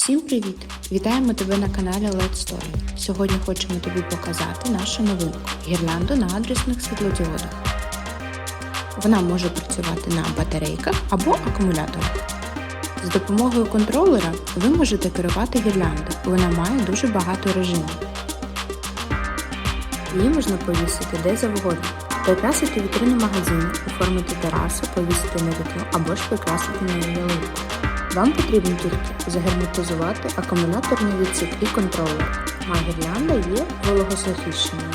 Всім привіт! Вітаємо тебе на каналі LED Story. Сьогодні хочемо тобі показати нашу новинку гірлянду на адресних світлодіодах. Вона може працювати на батарейках або акумуляторах. З допомогою контролера ви можете керувати гірлянду. Вона має дуже багато режимів. Її можна повісити де завгодно. Прикрасити вітрину магазину, оформити терасу, повісити на вікно або ж прикрасити на ялинку. Вам потрібно тільки загерметизувати акумуляторний відсік і контролер, а гірлянда є вологозахищеною.